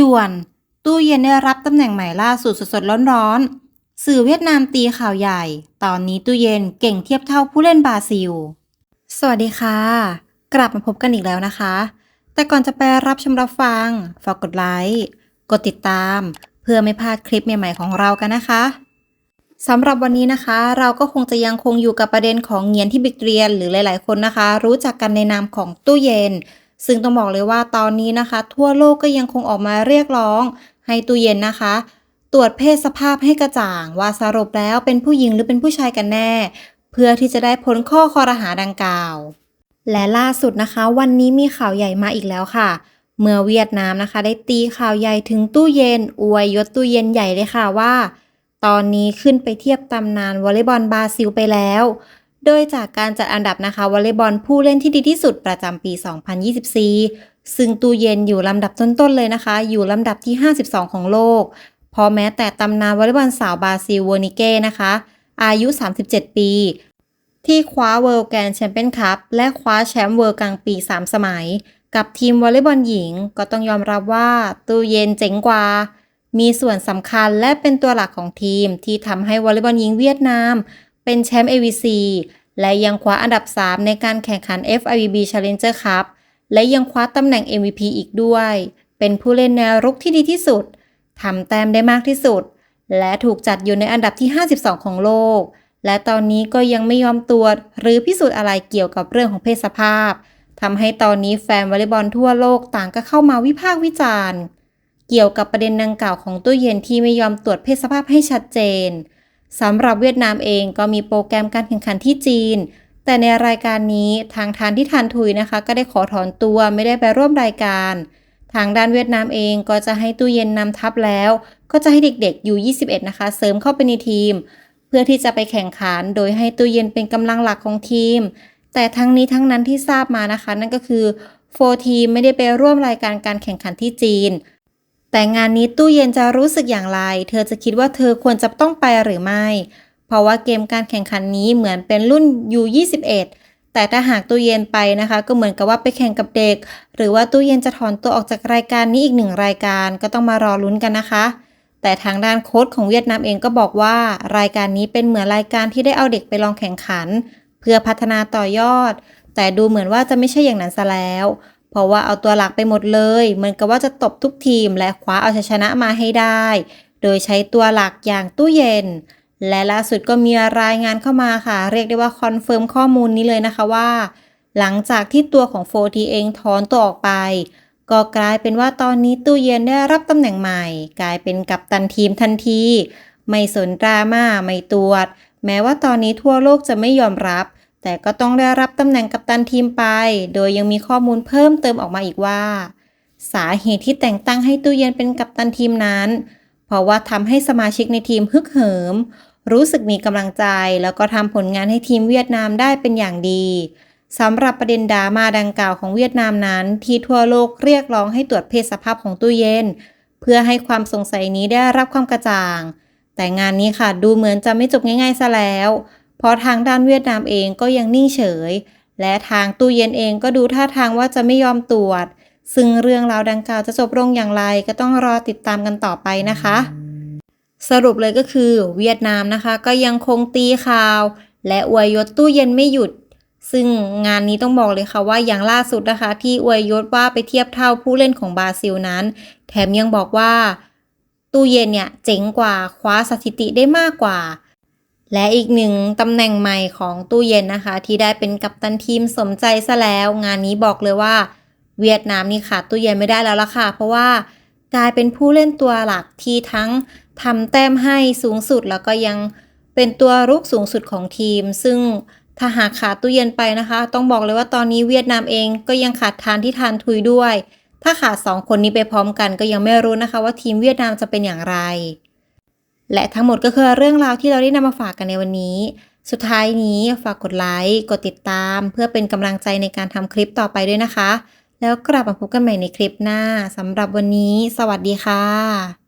ด่วน ตู้เย็นได้รับตำแหน่งใหม่ล่าสุดสดๆร้อนๆ สื่อเวียดนามตีข่าวใหญ่ ตอนนี้ตู้เย็นเก่งเทียบเท่าผู้เล่นบราซิล สวัสดีค่ะ กลับมาพบกันอีกแล้วนะคะ แต่ก่อนจะไปรับชมรับฟัง ฝากกดไลค์ กดติดตาม เพื่อไม่พลาดคลิปใหม่ๆของเรากันนะคะสำหรับวันนี้นะคะ เราก็คงจะยังคงอยู่กับประเด็นของเงียนที่บิกเรียน หรือหลาย ๆ คนนะคะ รู้จักกันในนามของตู้เย็น ซึ่งต้องบอกเลยว่าตอนนี้นะคะ ทั่วโลกก็ยังคงออกมาเรียกร้อง ให้ตู้เย็นนะคะ ตรวจเพศสภาพให้กระจ่าง ว่าสรุปแล้วเป็นผู้หญิงหรือเป็นผู้ชายกันแน่ เพื่อที่จะได้พ้นข้อคอรหาดังกล่าว และล่าสุดนะคะ วันนี้มีข่าวใหญ่มาอีกแล้วค่ะเมื่อเวียดนามนะคะ ได้ตีข่าวใหญ่ถึงตู้เย็น อวยยศตู้เย็นใหญ่เลยค่ะว่า ตอนนี้ขึ้นไปเทียบตำนานวอลเลย์บอลบราซิลไปแล้ว โดยจากการจัดอันดับนะคะวอลเลย์บอลผู้เล่นที่ดีที่สุดประจำปี 2024 ซึ่งตูเย็นอยู่ลำดับต้นๆเลยนะคะ อยู่ลำดับที่ 52 ของโลก พอแม้แต่ตำนานวอลเลย์บอลสาวบราซิลเวอร์นิเก้นะคะ อายุ 37 ปี ที่คว้าเวิลด์แกรนด์แชมเปี้ยนคัพและคว้าแชมป์เวิลด์กลางปี 3 สมัย กับทีมวอลเลย์บอลหญิง ก็ต้องยอมรับว่าตูเย็นเจ๋งกว่ามีส่วนสำคัญและเป็นตัวหลักของทีมที่ทำให้วอลเลย์บอลหญิงเวียดนาม เป็นแชมป์ AVC และยังคว้าอันดับ 3 ในการแข่งขัน FIVB Challenger Cup และยังคว้าตำแหน่ง MVP อีกด้วย เป็นผู้เล่นแนวรุกที่ดีที่สุด ทำแต้มได้มากที่สุด และถูกจัดอยู่ในอันดับที่ 52 ของโลก และตอนนี้ก็ยังไม่ยอมตรวจหรือพิสูจน์อะไรเกี่ยวกับเรื่องของเพศสภาพ ทำให้ตอนนี้แฟนวอลเลย์บอลทั่วโลกต่างก็เข้ามาวิพากษ์วิจารณ์ เกี่ยวกับประเด็นดังกล่าวของตู้เย็นที่ไม่ยอมตรวจเพศสภาพให้ชัดเจน สำหรับเวียดนามเองก็มีโปรแกรมการแข่งขันที่จีน แต่ในรายการนี้ทางทานที่ทานทุยนะคะ ก็ได้ขอถอนตัวไม่ได้ไปร่วมรายการ ทางด้านเวียดนามเองก็จะให้ตู้เย็นนำทัพแล้ว ก็จะให้เด็กๆอยู่ 21 นะคะ เสริมเข้าไปในทีม เพื่อที่จะไปแข่งขันโดยให้ตู้เย็นเป็นกำลังหลักของทีม แต่ทั้งนี้ทั้งนั้นที่ทราบมานะคะ นั่นก็คือโฟทีมไม่ได้ไปร่วมรายการการแข่งขันที่จีน แต่งานนี้ตู้เย็นจะรู้สึกอย่างไร เธอจะคิดว่าเธอควรจะต้องไปหรือไม่ เพราะว่าเกมการแข่งขันนี้เหมือนเป็นรุ่น U21 แต่ถ้าหากตู้เย็นไปนะคะ ก็เหมือนกับว่าไปแข่งกับเด็ก หรือว่าตู้เย็นจะถอนตัวออกจากรายการนี้อีกหนึ่งรายการก็ต้องมารอลุ้นกันนะคะ แต่ทางด้านโค้ชของเวียดนามเองก็บอกว่ารายการนี้เป็นเหมือนรายการที่ได้เอาเด็กไปลองแข่งขัน เพื่อพัฒนาต่อยอด แต่ดูเหมือนว่าจะไม่ใช่อย่างนั้นซะแล้ว เพราะว่าเอาตัวหลักไปหมดเลยเหมือนกับว่าจะตบทุกทีมและคว้าเอาชัยชนะมาให้ได้ โดยใช้ตัวหลักอย่างตู้เย็น และล่าสุดก็มีรายงานเข้ามาค่ะ เรียกได้ว่าคอนเฟิร์มข้อมูลนี้เลยนะคะว่า หลังจากที่ตัวของโฟทีเองถอนตัวออกไป ก็กลายเป็นว่าตอนนี้ตู้เย็นได้รับตำแหน่งใหม่ กลายเป็นกัปตันทีมทันที ไม่สนดราม่าไม่ตรวจ แม้ว่าตอนนี้ทั่วโลกจะไม่ยอมรับ แต่ก็ต้องได้รับตำแหน่งกัปตันทีมไป โดยยังมีข้อมูลเพิ่มเติมออกมาอีกว่า สาเหตุที่แต่งตั้งให้ตู้เย็นเป็นกัปตันทีมนั้น เพราะว่าทำให้สมาชิกในทีมฮึกเหิม รู้สึกมีกำลังใจ แล้วก็ทำผลงานให้ทีมเวียดนามได้เป็นอย่างดีสำหรับประเด็นดราม่าดังกล่าวของเวียดนามนั้นที่ทั่วโลกเรียกร้องให้ตรวจเพศสภาพของตู้เย็น เพื่อให้ความสงสัยนี้ได้รับความกระจ่าง แต่งานนี้ค่ะดูเหมือนจะไม่จบง่ายๆซะแล้ว เพราะทางด้านเวียดนามเองก็ยังนิ่งเฉย และทางตู้เย็นเองก็ดูท่าทางว่าจะไม่ยอมตรวจ ซึ่งเรื่องราวดังกล่าวจะจบลงอย่างไรก็ต้องรอติดตามกันต่อไปนะคะ สรุปเลยก็คือ เวียดนามนะคะก็ยังคงตีข่าว และอวยยศตู้เย็นไม่หยุด ซึ่งงานนี้ต้องบอกเลยค่ะว่าอย่างล่าสุดนะคะ ที่อวยยศว่าไปเทียบเท่าผู้เล่นของบราซิลนั้น แถมยังบอกว่าตู้เย็นเนี่ยเจ๋งกว่าคว้าสถิติได้มากกว่า และอีกหนึ่งตำแหน่งใหม่ของตู้เย็นนะคะ ที่ได้เป็นกัปตันทีมสมใจซะแล้ว งานนี้บอกเลยว่า เวียดนามนี่ขาดตู้เย็นไม่ได้แล้วล่ะค่ะ เพราะว่ากลายเป็นผู้เล่นตัวหลักที่ทั้งทำแต้มให้สูงสุดแล้วก็ยังเป็นตัวรุกสูงสุดของทีม ซึ่งถ้าหากขาดตู้เย็นไปนะคะ ต้องบอกเลยว่าตอนนี้เวียดนามเองก็ยังขาดทานที่ทานทุยด้วย ถ้าขาดสองคนนี้ไปพร้อมกันก็ยังไม่รู้นะคะ ว่าทีมเวียดนามจะเป็นอย่างไร และทั้งหมดก็คือเรื่องราวที่เราได้นำมาฝากกันในวันนี้ สุดท้ายนี้ฝากกดไลค์ กดติดตาม เพื่อเป็นกำลังใจในการทำคลิปต่อไปด้วยนะคะ แล้วกลับมาพบกันใหม่ในคลิปหน้าสำหรับวันนี้ สวัสดีค่ะ